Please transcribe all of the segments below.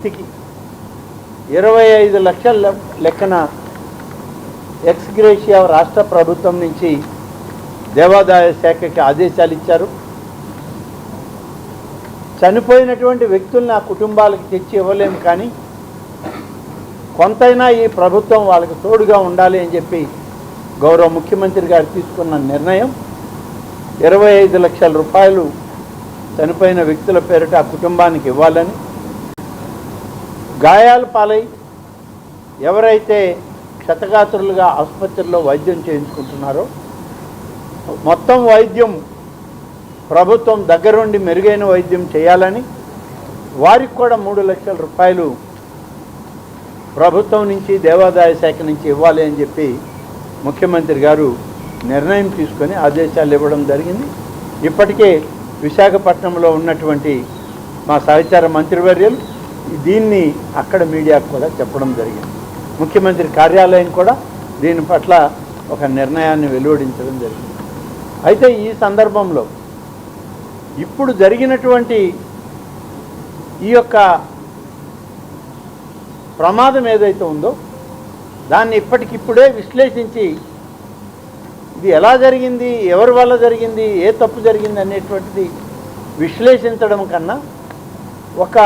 వ్యక్తికి ఇరవై ఐదు లక్షల లెక్కన ఎక్స్గ్రేషియా రాష్ట్ర ప్రభుత్వం నుంచి దేవాదాయ శాఖకి ఆదేశాలు ఇచ్చారు. చనిపోయినటువంటి వ్యక్తుల్ని ఆ కుటుంబాలకు తెచ్చి ఇవ్వలేము కానీ కొంతైనా ఈ ప్రభుత్వం వాళ్ళకి తోడుగా ఉండాలి అని చెప్పి గౌరవ ముఖ్యమంత్రి గారు తీసుకున్న నిర్ణయం. ఇరవై ఐదు లక్షల రూపాయలు చనిపోయిన వ్యక్తుల పేరిట ఆ కుటుంబానికి ఇవ్వాలని గాయాల పాలై ఎవరైతే క్షతగాత్రులుగా ఆసుపత్రిలో వైద్యం చేయించుకుంటున్నారో మొత్తం వైద్యం ప్రభుత్వం దగ్గరుండి మెరుగైన వైద్యం చేయాలని వారికి కూడా మూడు లక్షల రూపాయలు ప్రభుత్వం నుంచి దేవాదాయ శాఖ నుంచి ఇవ్వాలి అని చెప్పి ముఖ్యమంత్రి గారు నిర్ణయం తీసుకొని ఆదేశాలు ఇవ్వడం జరిగింది. ఇప్పటికే విశాఖపట్నంలో ఉన్నటువంటి మా సహచార మంత్రివర్యులు దీన్ని అక్కడ మీడియాకు కూడా చెప్పడం జరిగింది. ముఖ్యమంత్రి కార్యాలయం కూడా దీని పట్ల ఒక నిర్ణయాన్ని వెలువడించడం జరిగింది. అయితే ఈ సందర్భంలో ఇప్పుడు జరిగినటువంటి ఈ యొక్క ప్రమాదం ఏదైతే ఉందో దాన్ని ఇప్పటికిప్పుడే విశ్లేషించి ఇది ఎలా జరిగింది ఎవరి వల్ల జరిగింది ఏ తప్పు జరిగింది అనేటువంటిది విశ్లేషించడం కన్నా ఒక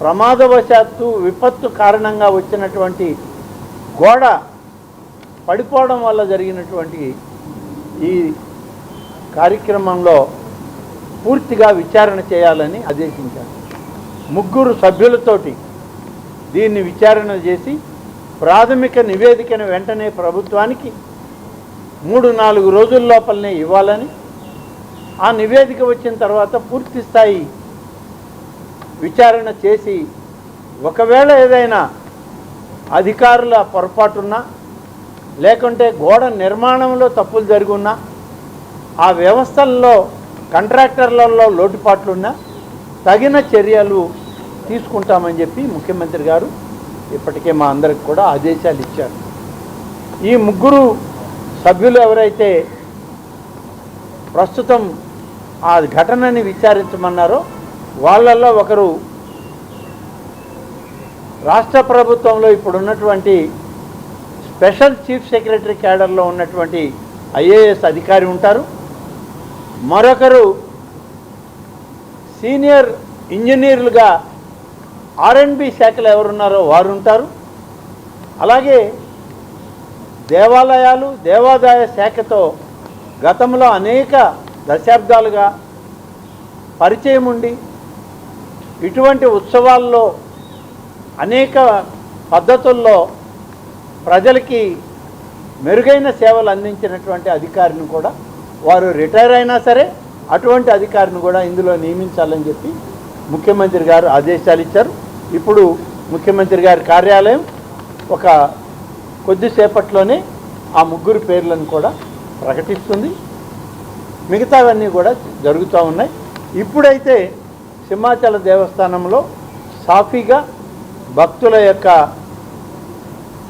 ప్రమాదవశాత్తు విపత్తు కారణంగా వచ్చినటువంటి గోడ పడిపోవడం వల్ల జరిగినటువంటి ఈ కార్యక్రమంలో పూర్తిగా విచారణ చేయాలని ఆదేశించారు. ముగ్గురు సభ్యులతోటి దీన్ని విచారణ చేసి ప్రాథమిక నివేదికను వెంటనే ప్రభుత్వానికి మూడు నాలుగు రోజుల లోపలనే ఇవ్వాలని ఆ నివేదిక వచ్చిన తర్వాత పూర్తి స్థాయి విచారణ చేసి ఒకవేళ ఏదైనా అధికారుల పొరపాటున్నా లేకుంటే గోడ నిర్మాణంలో తప్పులు జరుగున్నా ఆ వ్యవస్థల్లో కాంట్రాక్టర్లలో లోటుపాట్లున్నా తగిన చర్యలు తీసుకుంటామని చెప్పి ముఖ్యమంత్రి గారు ఇప్పటికే మా అందరికి కూడా ఆదేశాలు ఇచ్చారు. ఈ ముగ్గురు సభ్యులు ఎవరైతే ప్రస్తుతం ఆ ఘటనని విచారించమన్నారో వాళ్ళల్లో ఒకరు రాష్ట్ర ప్రభుత్వంలో ఇప్పుడు ఉన్నటువంటి స్పెషల్ చీఫ్ సెక్రటరీ క్యాడర్లో ఉన్నటువంటి ఐఏఎస్ అధికారి ఉంటారు. మరొకరు సీనియర్ ఇంజనీర్లుగా ఆర్ఎండ్బి శాఖలో ఎవరున్నారో వారు ఉంటారు. అలాగే దేవాలయాలు దేవాదాయ శాఖతో గతంలో అనేక దశాబ్దాలుగా పరిచయం ఉండి ఇటువంటి ఉత్సవాల్లో అనేక పద్ధతుల్లో ప్రజలకి మెరుగైన సేవలు అందించినటువంటి అధికారిని కూడా వారు రిటైర్ అయినా సరే అటువంటి అధికారిని కూడా ఇందులో నియమించాలని చెప్పి ముఖ్యమంత్రి గారు ఆదేశాలు ఇచ్చారు. ఇప్పుడు ముఖ్యమంత్రి గారి కార్యాలయం ఒక కొద్దిసేపట్లోనే ఆ ముగ్గురు పేర్లను కూడా ప్రకటిస్తుంది. మిగతావన్నీ కూడా జరుగుతూ ఉన్నాయి. ఇప్పుడైతే సింహాచల దేవస్థానంలో సాఫీగా భక్తుల యొక్క